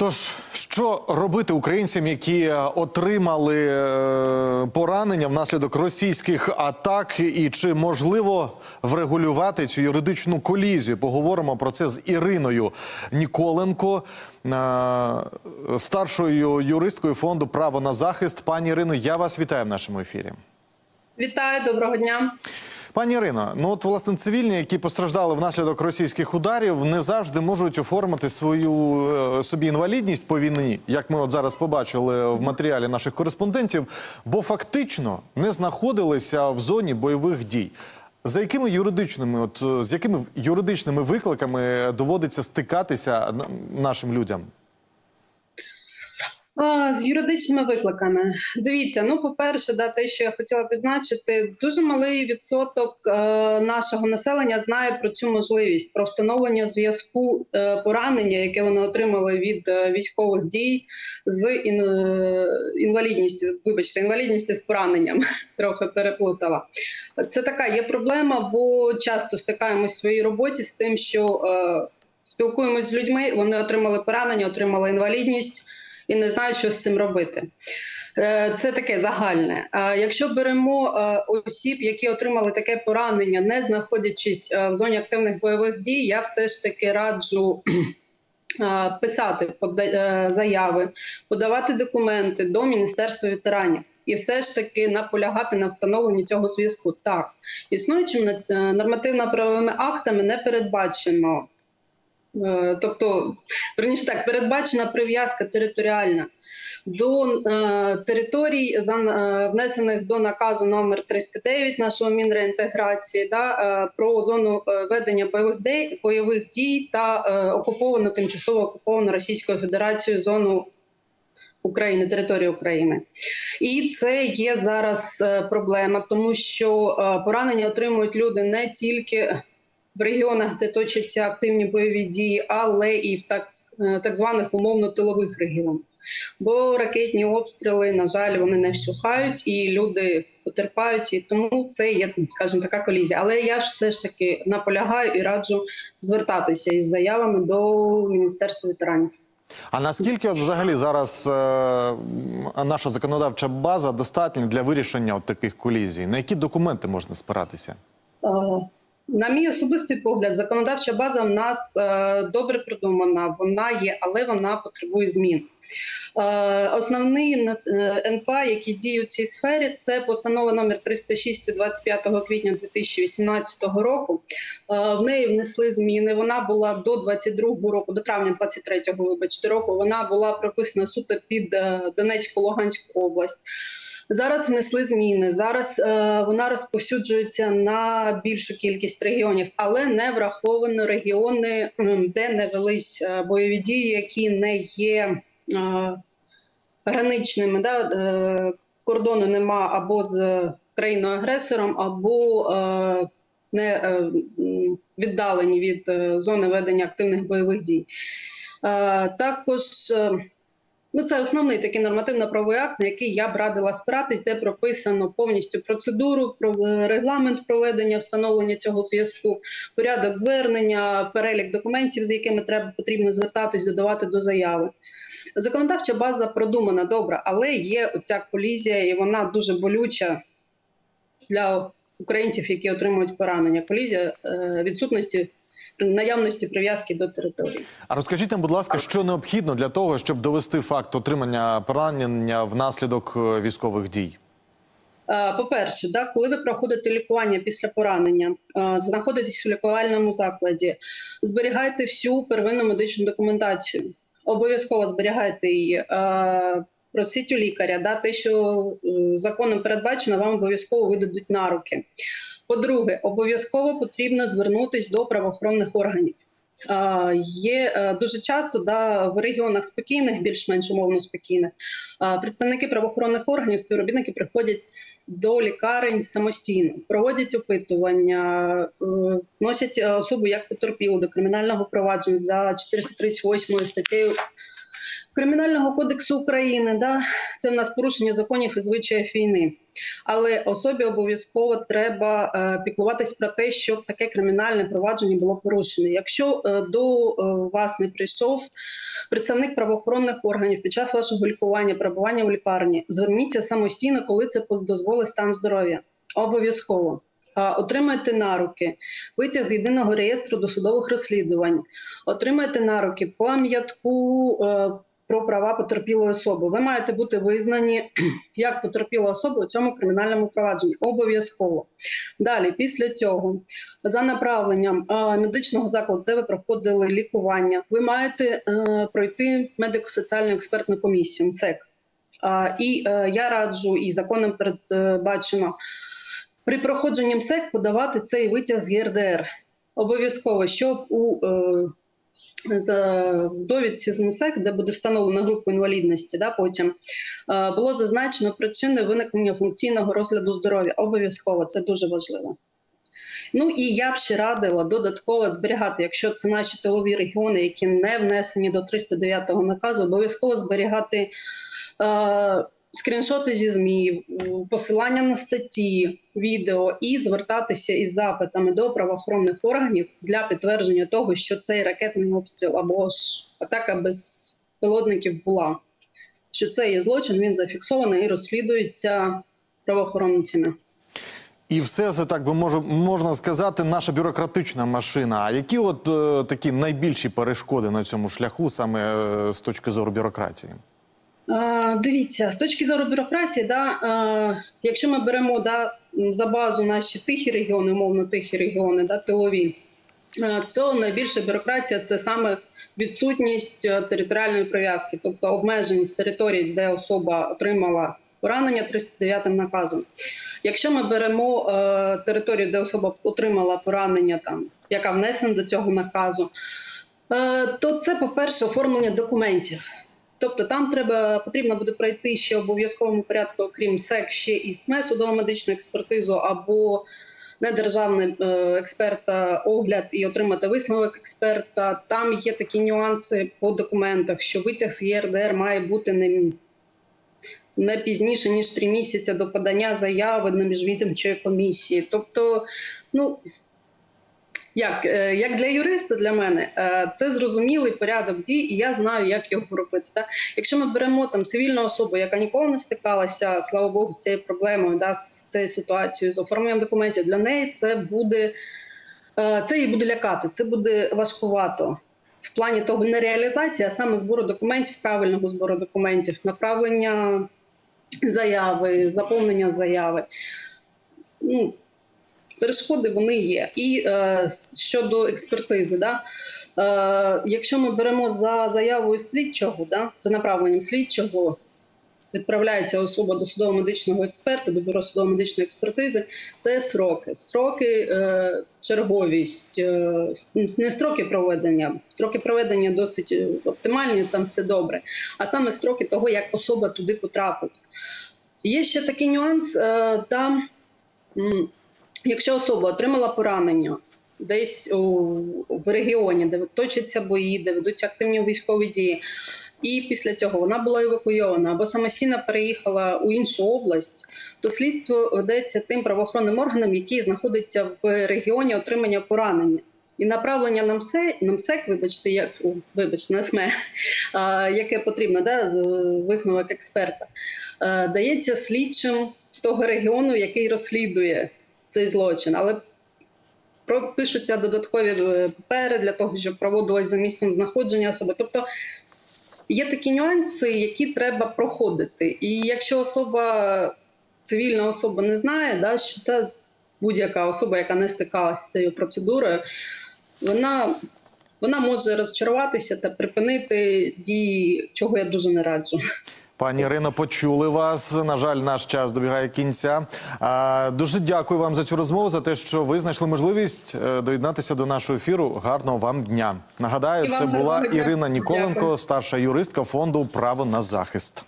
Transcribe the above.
Тож, що робити українцям, які е, отримали е, поранення внаслідок російських атак, і чи можливо врегулювати цю юридичну колізію? Поговоримо про це з Іриною Ніколенко, е, старшою юристкою фонду Право на захист. Пані Ірино, я вас вітаю в нашому ефірі. Вітаю, доброго дня. Пані Ірино, ну от власне цивільні, які постраждали внаслідок російських ударів, не завжди можуть оформити свою е, собі інвалідність по війні, як ми от зараз побачили в матеріалі наших кореспондентів, бо фактично не знаходилися в зоні бойових дій. За якими юридичними, от е, з якими юридичними викликами доводиться стикатися нашим людям? З юридичними викликами. Дивіться, ну, по-перше, да, те, що я хотіла підзначити, дуже малий відсоток е, нашого населення знає про цю можливість про встановлення зв'язку е, поранення, яке вони отримали від е, військових дій з ін, е, інвалідністю. Вибачте, інвалідністю з пораненням трохи переплутала. Це така є проблема, бо часто стикаємось в своїй роботі з тим, що е, спілкуємось з людьми, вони отримали поранення, отримали інвалідність і не знають, що з цим робити. Е, Це таке загальне. А Якщо беремо е, осіб, які отримали таке поранення, не знаходячись е, в зоні активних бойових дій, я все ж таки раджу. е, Писати е, заяви, подавати документи до Міністерства ветеранів і все ж таки наполягати на встановленні цього зв'язку. Так, існуючими е, нормативно-правовими актами не передбачено Е, Тобто, верніше так, передбачена прив'язка територіальна до е, територій, за, е, внесених до наказу номер 309 нашого Мінреінтеграції, да, е, про зону е, ведення бойових, дій, бойових дій та е, окуповану, тимчасово окуповану Російською Федерацією зону України, території України. І це є зараз е, проблема, тому що е, поранення отримують люди не тільки в регіонах, де точаться активні бойові дії, але і в так, е, так званих умовно-тилових регіонах. Бо ракетні обстріли, на жаль, вони не всухають, і люди потерпають, і тому це є, скажімо, така колізія. Але я ж все ж таки наполягаю і раджу звертатися із заявами до Міністерства ветеранів. А наскільки от взагалі зараз е, наша законодавча база достатня для вирішення от таких колізій? На які документи можна спиратися? Е, На мій особистий погляд, законодавча база в нас е, добре продумана, вона є, але вона потребує змін. Е, Основний е, НПА, які діють в цій сфері, це постанова номер 306 від 25 квітня 2018 року. В неї внесли зміни. Вона була до 22 року, до травня 23-го, вибачте, року. Вона була прописана суто під е, Донецьку Луганську область. Зараз внесли зміни. Зараз е, вона розповсюджується на більшу кількість регіонів, але не враховано регіони, де не велись е, бойові дії, які не є е, граничними. Да? Кордону нема або з країною-агресором, або не віддалені від зони ведення активних бойових дій. Також Ну, це основний такий нормативно-правовий акт, на який я б радила спиратись, де прописано повністю процедуру, про- е, регламент проведення встановлення цього зв'язку, порядок звернення, перелік документів, з якими треба потрібно звертатись, додавати до заяви. Законодавча база продумана добре, але є оця колізія, і вона дуже болюча для українців, які отримують поранення. Колізія е, відсутності наявності прив'язки до території. А розкажіть нам, будь ласка, що необхідно для того, щоб довести факт отримання поранення внаслідок е, військових дій? Е, По-перше, да, коли ви проходите лікування після поранення, е, знаходитесь у лікувальному закладі, зберігайте всю первинну медичну документацію. Обов'язково зберігайте її. Просіть у лікаря, да, те, що законом передбачено, вам обов'язково видадуть на руки. По-друге, обов'язково потрібно звернутися до правоохоронних органів. Є е, дуже часто да, в регіонах спокійних, більш-менш умовно спокійних, представники правоохоронних органів, співробітники приходять до лікарень самостійно, проводять опитування, е, носять е, особу як потерпілу до кримінального провадження за 438 статтею Кримінального кодексу України, да, це в нас порушення законів і звичаїв війни. Але особі обов'язково треба е, піклуватись про те, щоб таке кримінальне провадження було порушено. Якщо е, до е, вас не прийшов представник правоохоронних органів під час вашого лікування, перебування в лікарні, зверніться самостійно, коли це дозволить стан здоров'я. Обов'язково. Отримайте на руки витяг з єдиного реєстру досудових розслідувань, отримайте на руки пам'ятку про права потерпілої особи. Ви маєте бути визнані як потерпіла особа у цьому кримінальному провадженні. Обов'язково. Далі, після цього, за направленням медичного закладу, де ви проходили лікування, ви маєте е, пройти медико-соціальну експертну комісію МСЕК. І е, я раджу, і законом передбачено при проходженні МСЕК подавати цей витяг з ЄРДР. Обов'язково, щоб у е, довідці з МСЕК, де буде встановлена група інвалідності, да, потім е, було зазначено причини виникнення функційного розгляду здоров'я. Обов'язково це дуже важливо. Ну і я б ще радила додатково зберігати, якщо це наші тилові регіони, які не внесені до 309 наказу, обов'язково зберігати е, скріншоти зі ЗМІ, посилання на статті, відео і звертатися із запитами до правоохоронних органів для підтвердження того, що цей ракетний обстріл або ж атака без пілотників була. Що це є злочин, він зафіксований і розслідується правоохоронцями. І все це так би може можна сказати, наша бюрократична машина. А які от е, такі найбільші перешкоди на цьому шляху, саме е, з точки зору бюрократії? Дивіться, з точки зору бюрократії, да, якщо ми беремо да, за базу наші тихі регіони, умовно тихі регіони, да, тилові, це найбільша бюрократія це саме відсутність е, територіальної прив'язки, тобто обмеженість територій, де особа отримала поранення 309 наказом. Якщо ми беремо е, територію, де особа отримала поранення, там яка внесена до цього наказу, е, то це, по-перше, оформлення документів. Тобто там треба потрібно буде пройти ще в обов'язковому порядку, окрім СЕК, ще і СМЕ, судово медичну експертизу або недержавний е, експерта огляд і отримати висновок експерта. Там є такі нюанси по документах, що витяг з ЄРДР має бути не, не пізніше ніж три місяці до подання заяви на міжвідомчої комісії. Тобто, ну. Як, е, як для юриста для мене е, це зрозумілий порядок дій, і я знаю, як його робити. Так? Якщо ми беремо там цивільну особу, яка ніколи не стикалася, слава Богу, з цією проблемою, да, з цією ситуацією, з оформленням документів, для неї це буде е, це її буде лякати, це буде важкувато. В плані того не реалізації, а саме збору документів, правильного збору документів, направлення заяви, заповнення заяви. Ну, перешкоди вони є. І е, щодо експертизи, да, е, якщо ми беремо за заявою слідчого, да, за направленням слідчого, відправляється особа до судово-медичного експерта, до бюро судово-медичної експертизи, це сроки. Строки, е, черговість, е, не строки проведення, строки проведення досить оптимальні, там все добре, а саме строки того, як особа туди потрапить. Є ще такий нюанс, е, там. Якщо особа отримала поранення десь в регіоні, де точаться бої, де ведуться активні військові дії, і після цього вона була евакуйована або самостійно переїхала у іншу область, то слідство ведеться тим правоохоронним органам, які знаходяться в регіоні отримання поранення. І направлення на МСЕК, МСЕК, вибачте, як вибачте, на СМЕ, яке потрібно, да, з висновок експерта, дається слідчим з того регіону, який розслідує цей злочин, але пишуться додаткові е, папери для того, щоб проводилось за місцем знаходження особи. Тобто є такі нюанси, які треба проходити. І якщо особа, цивільна особа не знає, да, що та будь-яка особа, яка не стикалася з цією процедурою, вона. Вона може розчаруватися та припинити дії, чого я дуже не раджу. Пані Ірино, почули вас. На жаль, наш час добігає кінця. Дуже дякую вам за цю розмову, за те, що ви знайшли можливість е, доєднатися до нашого ефіру. Гарного вам дня. Нагадаю, І це була. Ірина Ніколенко, Дякую. старша юристка фонду Право на захист.